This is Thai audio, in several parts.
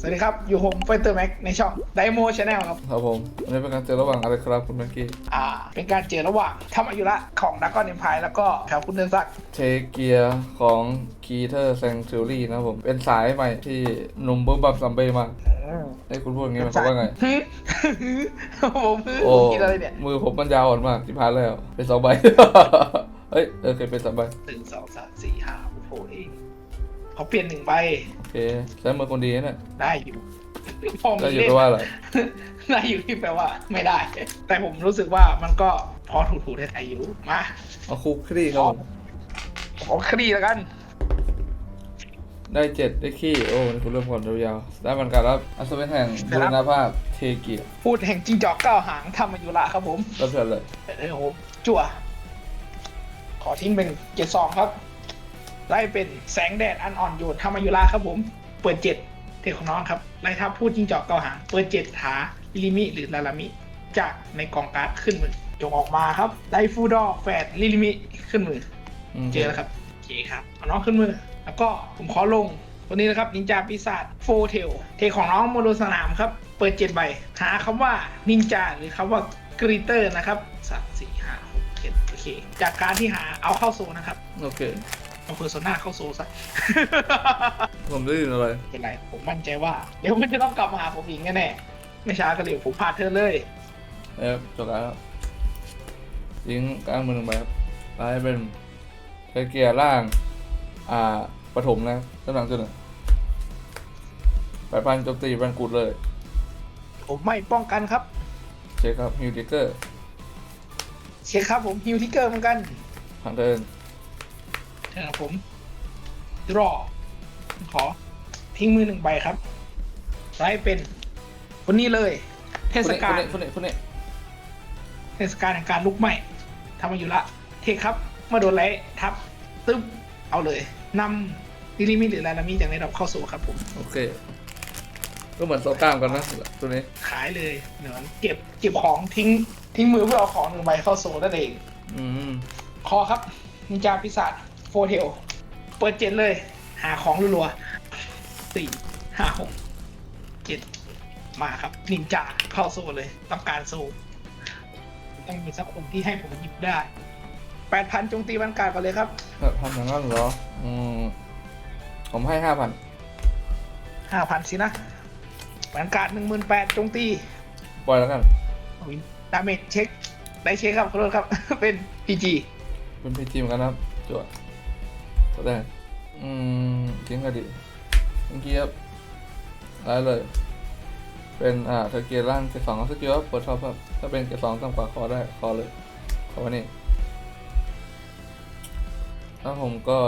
สวัสดีครับ อยู่ผมเฟเตอร์แม็กในช่องไดโมชาแนลครับ ครับผมอันนี้เป็นการเจอระหว่างอะไรครับคุณแม็กกี้ อ่า เป็นการเจอระหว่างธรรมยุระของดักกอนเอ็มพายแล้วก็แถวคุณเดินสักดิ์เทเกียร์ของคีเทอร์แซงชูรี่นะครับผม เป็นสายใหม่ที่หนุ่มบึ้มบับซัมเบ้มากอืมให้คุณพูดอย่างงี้หมายความว่าไงฮึผมฮึโอ้ผมกินอะไรเนี่ย มือผมมันยาวอ่อนมากที่พานแล้วเป็นสองใบ เฮ้ย เออเคยเป็นสามใบหนึ่งสองสามสี่ห้าโอ้โหเอง เขาเปลี่ยนหนึ่งใบโอเคใช้มือคนดีนะเนี่ยได้อยู่พอได้มีอยู่เล่แปลว่าอะไรได้อยู่ที่แปลว่า ไม่ได้ แต่ผมรู้สึกว่ามันก็พอถูกๆไทยๆอยู่มาเอาคุกคลี่ครับผมขอคดีแล้วกัน ได้เจ็ดได้ขี้โอ้นี่คุณเริ่มก่อนยาวๆได้มันการรับอัศวินแห่งบูรณภาพเทเกียร์พูดแห่งจิงจอกเก้าหางธรรมยุระครับผม รับเชิญเลย เออผมจั่ว ขอทิ้งเป็นเจ็ดสองครับ ไล่เป็นแสงแดดอันอ่อนโยนธรรมยุระครับผม เปิดเจ็ดเทคของน้องครับ ไล่ทับพูดจิงจอกเก้าหาง เปิดเจ็ดหาลิลิมิหรือลาลามิ จากในกองการ์ดขึ้นมือจงออกมาครับไดฟูดอแฟดลิลิมิขึ้นมือมเจอแล้วครับโอเคครับเอาน้องขึ้นมือ แล้วก็ผมขอลงตัวนี้นะครับนินจาปีศาจโฟเทลเทของน้องโมโดสนามครับ เปิดเจ็ดใบ หาคำว่านินจาหรือคำว่ากรีเตอร์นะครับสามสี่ห้าหกเจ็ดโอเค จากการที่หาเอาเข้าโซนะครับ โอเค เอาเพอร์โซนาเข้าโซซะ ผมได้ยินอะไร เป็นไรผมมั่นใจว่า เดี๋ยวมันจะต้องกลับมาหาผมอีกแน่ๆไม่ช้าก็เร็วผมพาดเธอเลย เอฟจบแล้วยิงกลางมือหนึ่งใบครับไล่เป็นเทเกียร์ล่าง อ่าปฐมนะตำแหน่งจุดหนึ่งไปพันโจมตีแบนกูดเลย ผมไม่ป้องกันครับ เช็คครับฮิวติเกอร์เช็คครับผมฮิวทิกเกอร์เหมือนกันผ่านเดิน เชิญครับผมรอขอ ทิ้งมือหนึ่งใบครับไล่เป็นคนนี้เลย เทศกาลคนนี้คนนี้เทศกาลแห่งการลุกไหม้ทำมาอยู่ละ เทคครับเมื่อโดนไล่ทับ ตึ๊บ เอาเลยนำลิลิมิหรือลาลามิจากในดอกเข้าสู่ครับผม โอเค ก็เหมือนโซกล้ามกันนะตัวนี้ ขายเลยเหมือนเก็บเก็บของทิ้งทิ้งมือเพื่อเอาของหนึ่งใบเข้าสู่นั่นเอง อืมคอครับนินจาปีศาจ โฟเทลเปิดเจ็ดเลย หาของรัวๆสี่ห้าหกเจ็ดมาครับ นินจาเข้าโซเลย ต้องการโซต้องมีสักคนที่ให้ผมหยิบได้แปดพันจงตีบรรกาศก่อนเลยครับแบบพันอย่างนั้นเหรอ อืม ผมให้ห้าพันห้าพันสินะบรรกาศหนึ่งหมื่นแปดจงตี ปล่อยแล้วกันอุ๊ยดาเมจเช็ค ได้เช็คครับขอโทษครับ เป็นพีจีเป็นพีจีเหมือนกันนะครับจวด แสดงอืมทิ้งก็ดีเมื่อกี้ครับได้เลย เป็นอ่าเทอร์เกียร์ล่างเกียร์สองสกิลครับเปิดท็อปครับถ้าเป็นเกียร์สองต่ำกว่าขอได้ขอเลยขอว้นี่แล้วผมก็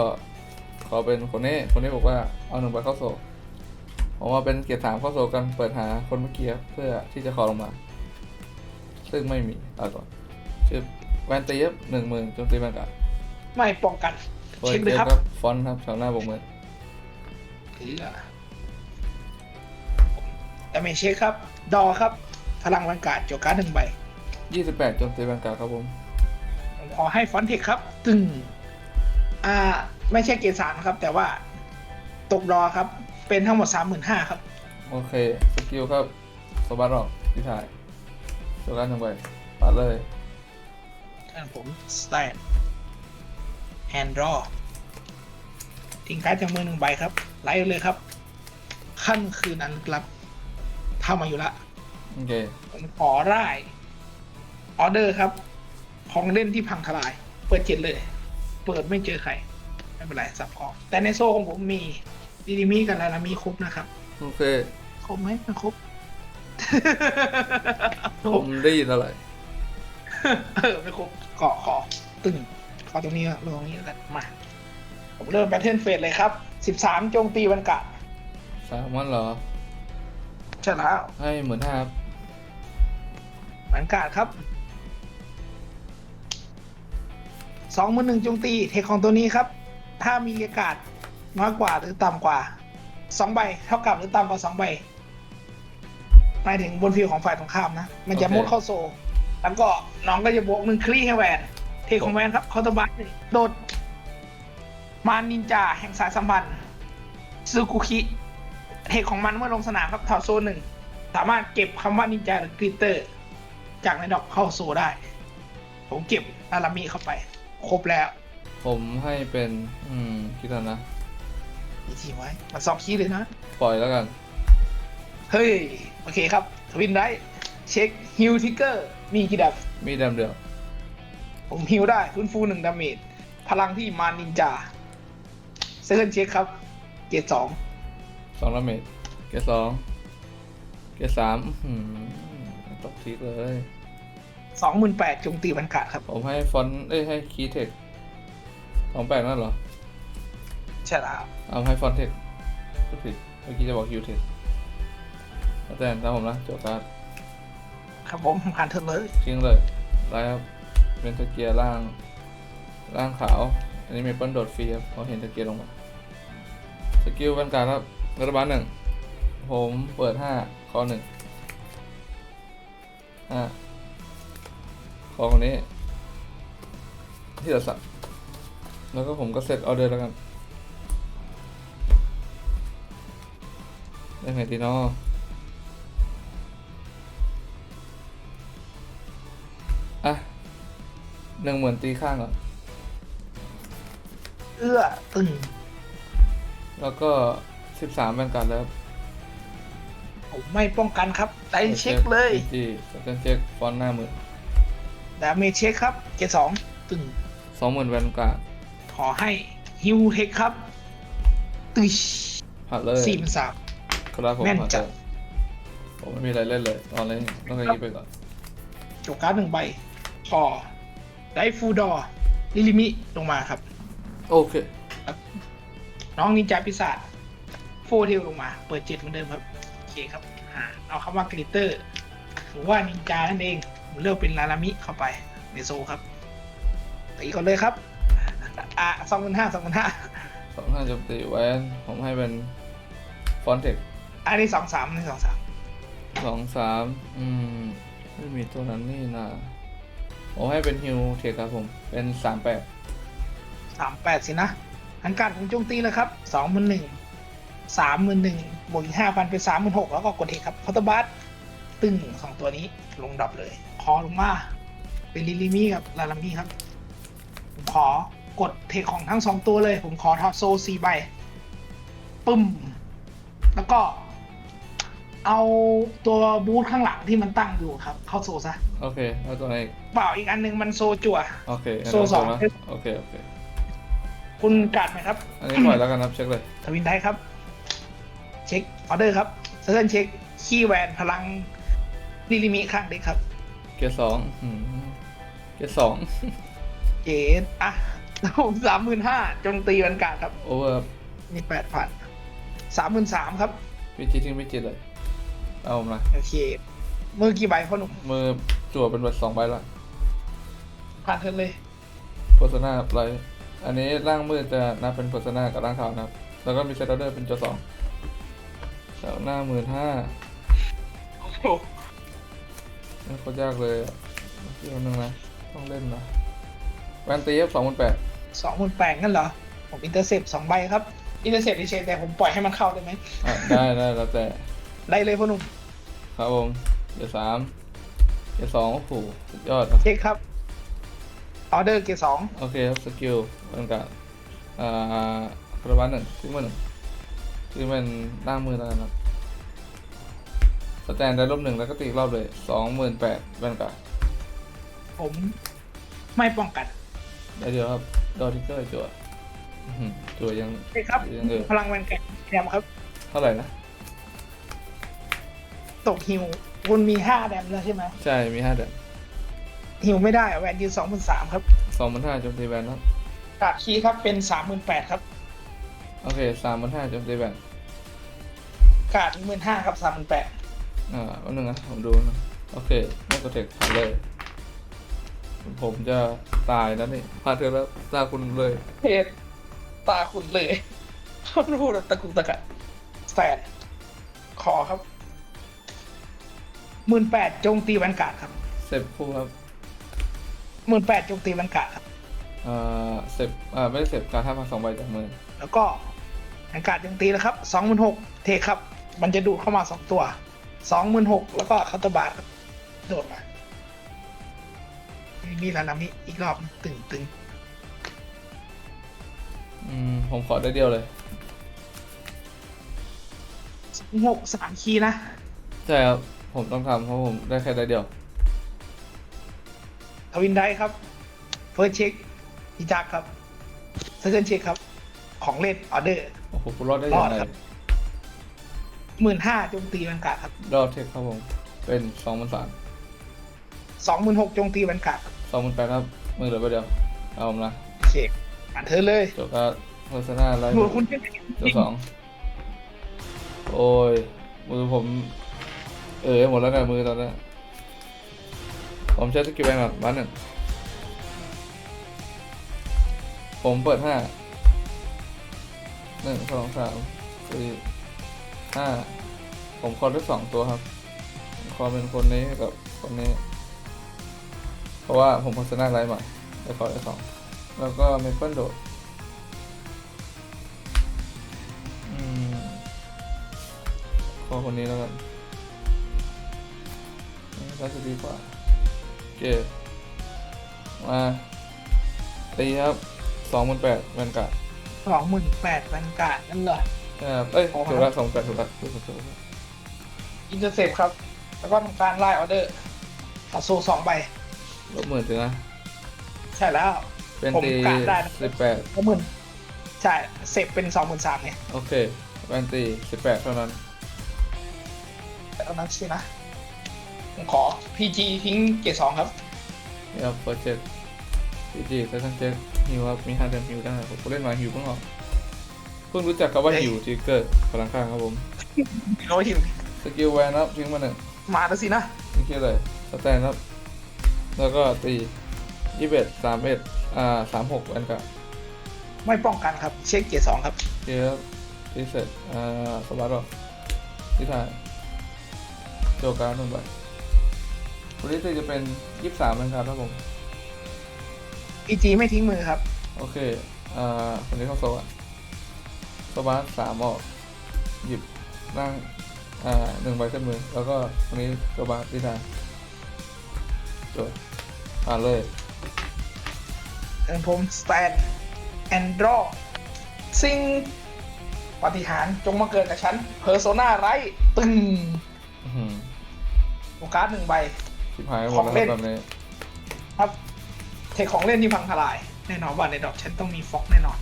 ขอเป็นคนนี้คนนี้บอกว่าเอาหนึ่งใบเข้าโซผมว่าเป็นเกียร์สามเข้าโซกันเปิดหาคนเมื่อกี้ครับเพื่อที่จะขอลงมา ซึ่งไม่มีเอาก่อนชื่อแวนตีครับหนึ่งหมื่นจมตีแวนการ์ดไม่ป้องกัน เปิดเช็คเกเลยมครับครับ ฟอนต์ครับแถวหน้าบกมือถือดาเมจเช็คครับ ดอครับ พลังบรรกาศโจการ์ดหนึ่งใบยี่สิบแปดโจมตีแวนการ์ดครับผมผมขอให้ฟอนต์เทคครับ ตึง อ่า ไม่ใช่เกรดสามครับ แต่ว่า ตกดอครับ เป็นทั้งหมดสามหมื่นห้าครับ โอเคสกิลครับสบัดออกที่ถ่ายโจการ์ดหนึ่งใบปัดเลยท่านผมสแตน แฮนด์รอทิ้งการ์ดจากมือหนึ่งใบครับ ไล่เลยครับ ขั้นคืนอันลึกลับทำมาอยู่ละโอเคผมขอไล่ออเดอร์ครับ ของเล่นที่พังทลาย เปิดเจ็ดเลย เปิดไม่เจอใคร ไม่เป็นไรสับออกแต่ในโซ่ของผมมีดีดีมีกับลาลามีครบนะครับ โอเค ครบไหมไม่ครบผมได้ยินอะไร เออไม่ครบขอขอตึง ขอตรงนี้ลงตรงนี้แล้วกันมาผมเริ่มแพทเทิร์นเฟสเลยครับสิบสามโจมตีวันกะสามวันเหรอ ใช่แล้วให้หมื่นห้าครับวันกะครับสองมือหนึ่งโจมตีเทคของตัวนี้ครับ ถ้ามีอากาศน้อยกว่าหรือต่ำกว่าสองใบเท่ากับหรือต่ำกว่าสองใบหมายถึงบนฟิวของฝ่ายตรงข้ามนะ มันจะโอเคมุดเข้าโซลแล้วก็น้องก็จะบวกหนึ่งคลี่ให้แวนเทคของแวนครับคอร์ตบัตหนึ่งโดด มานินจาแห่งสายสัมพันธ์ซูกุคิเทคของมันเมื่อลงสนามครับถอดโซนหนึ่งสามารถเก็บคำว่านินจาหรือกริตเตอร์ จากในดอกเข้าโซได้ ผมเก็บอารามิเข้าไป ครบแล้ว ผมให้เป็น อืม คิดก่อนนะมีทีไว้ มันสองคีย์เลยนะ ปล่อยแล้วกัน เฮ้ย โอเคครับ ทวินได้เช็คฮิลทิกเกอร์ มีกี่ดับ มีดำเดียว ผมฮิลได้ฟื้นฟูหนึ่งดาเมจพลังที่มานินจาเซคันเช็คครับ เกตสองสองละเมตรเกรดสองเกรดสามอื้อหือตกทิกเลยสองหมื่นแปดโจมตีบรรกาศครับ ผมให้ฟอนต์เอ้ยให้คีย์เทคสองแปดนั่นเหรอ ใช่แล้วครับเอาให้ฟอนต์เทคพูดผิดเมื่อกี้จะบอกฮิวเทคแต่ตามผมนะโจทย์การ์ดครับผมผ่านเทิร์นเลย ทิ้งเลยไลฟ์ครับ เป็นตะเกียร์ล่างล่างขาว อันนี้เมเปิลโดดฟรีครับเขาเห็นตะเกียร์ลงมาสกิลบรรการครับรัฐบาลหนึ่งผมเปิดห้าคอหนึ่งห้าคอคนนี้ ที่จะสั่งแล้วก็ผมก็เซตออเดอร์แล้วกันได้ไงดีเนาะอะ หนึ่งหมื่นตีข้างก่อนเอื้อตึงแล้วก็สิบสามบรรการแล้วผมไม่ป้องกันครับไดเช็คเลยจีสแกนเช็คฟอนต์หน้าหมื่นดาเมจเช็คครับเกตสองตึงสองหมื่นแวนการ์ดขอให้ฮิวเทคครับตึชผ่านเลยสี่พันสามครับผมแม่นผ่านจัเลดยผมไม่มีอะไรเล่นเลยตอนนี้ต้องอย่างนี้ไปก่อนจบการ์ดหนึ่งใบพอ ได้ฟูดอร์ลิลิมิลงมาครับ โอเค น้องนินจาปีศาจโฟเทลลงมา เปิดเจ็ดเหมือนเดิมครับ โอเคครับหาเอาคำว่ากริตเตอร์ หรือว่านินจานั่นเองผมเลือกเป็นลาลามิเข้าไปในโซครับตีก่อนเลยครับ อะสองพันห้าสองพันห้าสองห้าโจมตีแวนผมให้เป็นฟอนเทคอันนี้สองสามนี่สองสามสองสามอืม ไม่มีตัวนั้นนี่นะ ผมให้เป็นฮิวเทคครับผม เป็นสามแปดสามแปดสินะอันการผมโจมตีเลยครับสองหมื่นหนึ่งสามหมื่นหนึ่งบวกอีกห้าพันเป็นสามหมื่นหกแล้วก็กดเทคครับคอตบัสตึงสองตัวนี้ลงดับเลย คอลงมา เป็นลิลิมี่กับลาลามี่ครับ ผมขอกดเทคของทั้งสองตัวเลย ผมขอทอโซซีใบ ปึ้ม แล้วก็ เอาตัวบูธข้างหลังที่มันตั้งอยู่ครับ เข้าโซซะโอเคแล้วตัวไหนอีกเปล่าอีกอันหนึงมันโซจั่ว โอเคงั้นโซ่สอง เาตัวนะโอเค โอเค คุณกัดไหมครับ อันนี้ปล่อยแล้วกันครับเช็คเลย ทวินได้ครับ เช็คออเดอร์ครับเซอร์เช็คขี้แวนพลังลิลิมิข้างเด็กครับ เกียร์สองอืมเกียร์สองเกตอะผมสามหมื่นห้าจงตีวันกาดครับ โอเวอร์นี่แปดพันสามหมื่นสามครับ พิจิตทิ้งพิจิตเลย เอาผมนะโอเค มือกี่ใบพ่อหนุ่มมือจั่วเป็นบัตรสองใบละผ่านเทิร์นเลยโฆษณาไรอันนี้ร่างมืดจะนับเป็นโฆษณากับร่างขาวนะครับ แล้วก็มีเซตออเดอร์เป็นจอสองแถวหน้าหมื่นห้าโอ้โหไม่โคตรยากเลยอะเดี๋ยวนึงนะ ต้องเล่นนะแวนตีฟสองหมื่นแปดสองหมื่นแปดงั้นเหรอ ผมอินเตอร์เซปสองใบครับ อินเตอร์เซปเฉยๆแต่ผมปล่อยให้มันเข้าได้ไหมอะได้ได้แล้วแต่ ได้เลยพ่อหนุ่มครับผมเดี๋ยวสามเดี๋ยวสองโอ้โหสุดยอดนะเช็คครับออเดอร์เกตสองโอเคครับสกิลเป็นการอ่าประมาณหนึ่งที่มือหนึ่งที่เป็นล่างมือแล้วกันครับสแตนได้ลบหนึ่งแล้วก็ตีอีกรอบเลยสองหมื่นแปดเป็นการผมไม่ป้องกันได้เดียวครับดอทิกเกอร์จั่วอื้อหือจั่วยัง เช็คครับยังเออพลังแวนแกนแถมครับ เท่าไหร่นะ ตกฮิวคุณมีห้าแดมแล้วใช่ไหมใช่มีห้าเดือนฮิวไม่ได้อะแวนยืนสองหมื่นสามครับสองหมื่นห้าโจมตีแบนครับกาดคีย์ครับเป็นสามหมื่นแปดครับ โอเคสามหมื่นห้าโจมตีแบนกาดหมื่นห้าครับสามหมื่นแปดอ่าวันหนึ่งนะผมดูนะโอเคไม่กดเทคผ่านเลยผมจะตายแล้วนี่ผ่านเธอแล้วตาคุณเลยเพจตาขุนเลยเขาพูดแบบตะกุกตะกักแสนขอครับ หมื่นแปดโจมตีแวนการ์ดครับเซฟคู่ครับหมื่นแปดโจมตีแวนการ์ดครับอ่าเซฟอ่าไม่ได้เซฟการห้าพันสองใบจากมือแล้วก็แวนการ์ดโจมตีแล้วครับสองหมื่นหกเทคครับ มันจะดูดเข้ามาสองตัวสองหมื่นหกแล้วก็คาตาบาทครับโดดมามีแล้วนะมีอีกรอบตึงตึงอืมผมขอได้เดียวเลยหกสามคีย์นะ ใช่ครับ ผมต้องทำเพราะผมได้แค่ได้เดียว ทวินได้ครับ เฟิร์สเช็คอีจักครับเซคันเช็คครับ ของเล่นออเดอร์ โอ้โหกูรอดได้ยังรอดไงครับ หมื่นห้าโจมตีบรรกาศครับรอดเทคครับผม เป็นสองพันสามสองหมื่นหกโจมตีบรรกาศครับสองพันแปดครับมือเหลือไปเดียว เอาผมนะโอเคอ่านเธอเลยจบการโฆษณาไลฟ์หนูคุณเป็นตัวสอง โอ้ยมือผม เออหมดแล้วเนี่ยมือตอนนี้ผมใช้สกิลแบงก์บ้านหนึ่งผมเปิดห้าหนึ่งสองสามสี่ห้าผมคอได้สองตัวครับคอเป็นคนนี้กับคนนี้ เพราะว่าผมโฆษณาไลฟ์ใหม่ได้คอได้สองแล้วก็เมเปิลโดดอืมขอคนนี้แล้วกัน นี่น่าจะดีกว่าโอเคมาตีครับสองหมื่นแปดแวนการ์ดสองหมื่นแปดบรรกาศนั่นเหรอนะครับเอ้ยอ๋อถูกละสองแปดถูกละถูกละถูกละอินเตอร์เซปครับ แล้วก็ทำการไล่ออเดอร์ตัดโซสองใบ ลบหมื่นถึงนะ ใช่แล้ว เป็นผมตีกะได้นะ สิบแปดก็หมื่นใช่ เซฟเป็นสองหมื่นสามเนี่ยโอเคแวนตีสิบแปดเท่านั้น แต่ตอนนั้นสินะ ผมขอ PG ทิ้งเกียร์สองครับนี่ครับเปิดเช็คพีจีเซคันเช็คฮิวครับมีห้าเดือนฮิวได้ผมก็เล่นมาฮิวเพิ่งออกเพิ่งรู้จักคำว่าเฮ้ยฮิวทิกเกอร์พลังข้างครับผมโอ้ยทีมสกิลแวนครับทิ้งมาหนึ่งมาแล้วสินะนี่คืออะไรสแตนครับ แล้วก็ตียี่สิบเอ็ดสามเอ็ดอ่าสามหกอันกับไม่ป้องกันครับ เช็คเกียร์สองครับเกียร์ตีเสร็จอ่าสวัสดิ์หรอที่ถ่ายโจการ์ดหนึ่งใบ วันนี้ตีจะเป็นยี่สิบสามอันครับครับผม PG ไม่ทิ้งมือครับ โอเค อ่าคนนี้เข้าโซอะสวัสดิ์สามออก หยิบนั่ง อ่าหนึ่งใบขึ้นมือ แล้วก็คนนี้สวัสดิ์ที่ถ่ายจดอ่านเลยเอินผมสแตนแอนดรอซิงปฏิหารย์จงมาเกิดกับฉันเพอร์โซนาไรตึงอื้อหือ โอการ์ดหนึ่งใบ ชิบหายหมดแล้วครับตอนนี้ครับเทคของเล่นที่พังทลาย แน่นอนว่าในดอกฉันต้องมีฟ็อกแน่นอน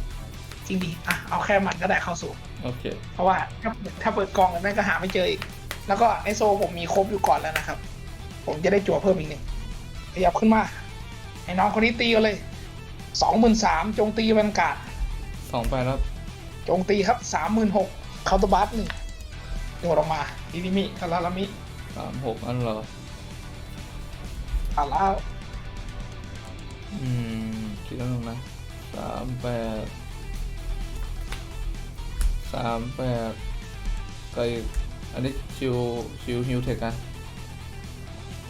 จริงดิอะเอาแค่มันก็ได้เข้าสู่โอเค เพราะว่าถ้าถ้าเปิดกล่องแล้วแม่งก็หาไม่เจออีก แล้วก็ในโซผมมีครบอยู่ก่อนแล้วนะครับ ผมจะได้จั่วเพิ่มอีกหนึ่งขยับขึ้นมาให้น้องคนนี้ตีกันเลยสองหมื่นสามจงตีบรรกาศสองไปแล้วจงตีครับสามหมื่นหกเคาน์เตอร์บัสหนึ่งโดดออกมาดินิมิคาราลามิสามหกอันเหรออาล่าอืมคิดแล้วนึงนะสามแปดสามแปดไกอันนี้ชิวชิวฮิวเทคกัน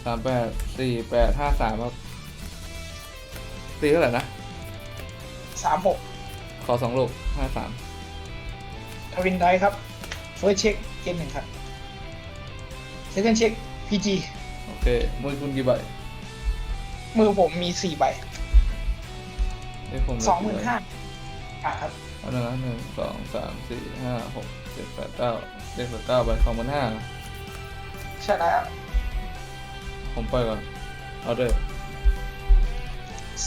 สามแปดสี่แปดห้าสามครับตีเท่าไหร่นะสามหกขอสองลูกห้าสามทวินไดครับเฟิร์สเช็คเกมหนึ่งครับเซคันเช็คพีจีโอเคมือคุณกี่ใบ มือผมมีสี่ใบให้ผมสองหมื่นห้าอะครับอันนั้นนะหนึ่งสองสามสี่ห้าหกเจ็ดแปดเก้าเลขเก้าใบสองหมื่นห้าใช่แล้วผมปล่อยก่อน เอาด้วย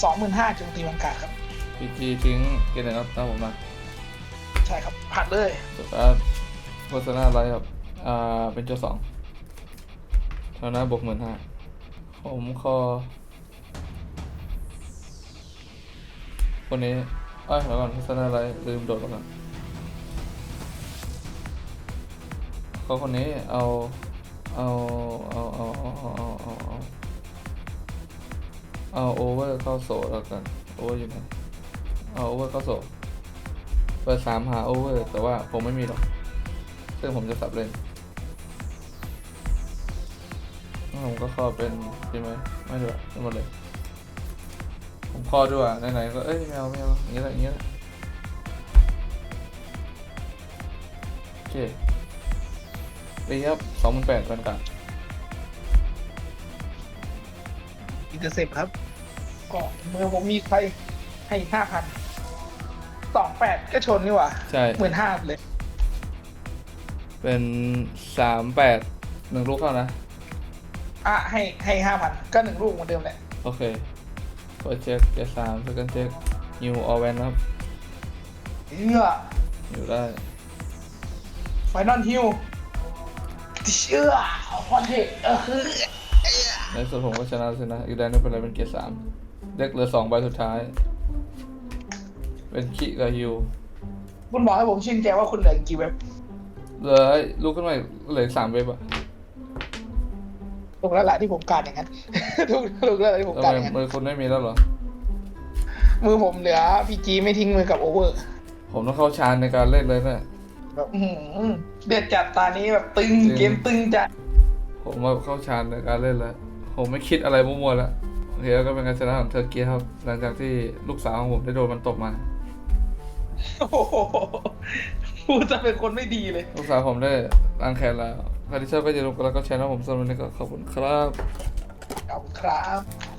สองหมื่นห้าจงตีบังกาศครับพีจีทิ้งเกณฑ์หนึ่งครับตามผมมาใช่ครับผ่านเลยจบการโฆษณาอะไรครับ อ่า เป็นจุดสองเท่านั้นบวกหมื่นห้าผมขอ คนนี้เอ้ยเดี๋ยวก่อนโฆษณาอะไรลืมโดดแล้วกันเขาคนนี้เอา เอาเอาเอาเอาเอาเอาเอาเอาเอาโอเวอร์เข้าโซแล้วกันโอเวอร์อยู่ไหนเอาโอเวอร์เข้าโซเปิดสามหาโอเวอร์แต่ว่าผมไม่มีหรอกซึ่งผมจะสับเล่นผมก็คอเป็นดีไหมไม่ด้วยไม่หมดเลย ผมคอด้วยไหนๆก็เอ้ยไม่เอาไม่เอาอย่างเงี้ยแหละอย่างเงี้ยแหละโอเคผตีครับสองหมื่นแปดพันกันอินเตอร์เซปครับก็เมื่อผมมีใครให้ห้าพันสองแปดก็ชนนี่หว่าใช่หมื่นห้าเลย เป็นสามแปดหนึ่งลูกเข้านะ อะให้ให้ห้าพันก็หนึ่งลูกเหมือนเดิมแหละ โอเค เปิดเช็คเกียร์สามเซคันเช็คนิวออแวนครับเอื้ออยู่ได้ไฟนอลฮิวเชื่อพอเทคเออคือในส่วนผมก็ชนะสินะอีกได้ไม่เป็นไรเป็นเกียร์สามเด็กเหลือสองใบสุดท้าย เป็นคิกับฮิวคุณบอกให้ผมชื่นใจว่าคุณเหลือกี่เว็บเหลือลูกขึ้นมาอีกเหลืออกสามเว็บอะ ถูกแล้วแหละที่ผมการอย่างนั้นถูกถูกแล้วแหละที่ผมทำการไมอย่างนั้นมือคุณไม่มีแล้วเหรอ มือผมเหลือพีจีไม่ทิ้งมือกับโอเวอร์ผมต้องเข้าชาร์จในการเล่นเลยเนี่ยแบบอื้อหือเดือดจัดตานี้แบบตึงจริง เกมตึงจัดผมว่าเข้าชาร์จในการเล่นแล้ว ผมไม่คิดอะไรมั่วๆแล้วโอเคแล้วก็เป็นการชนะของเทอร์เกียครับ หลังจากที่ลูกสาวของผมได้โดนมันตบมา โอ้โหพูดจะเป็นคนไม่ดีเลย ลูกสาวผมได้ล้างแค้นแล้ว ใครที่ชอบก็อย่าลืมกดไลค์กดแชร์นะผมสำหรับวันนี้ก็ขอบคุณครับ ขอบคุณครับ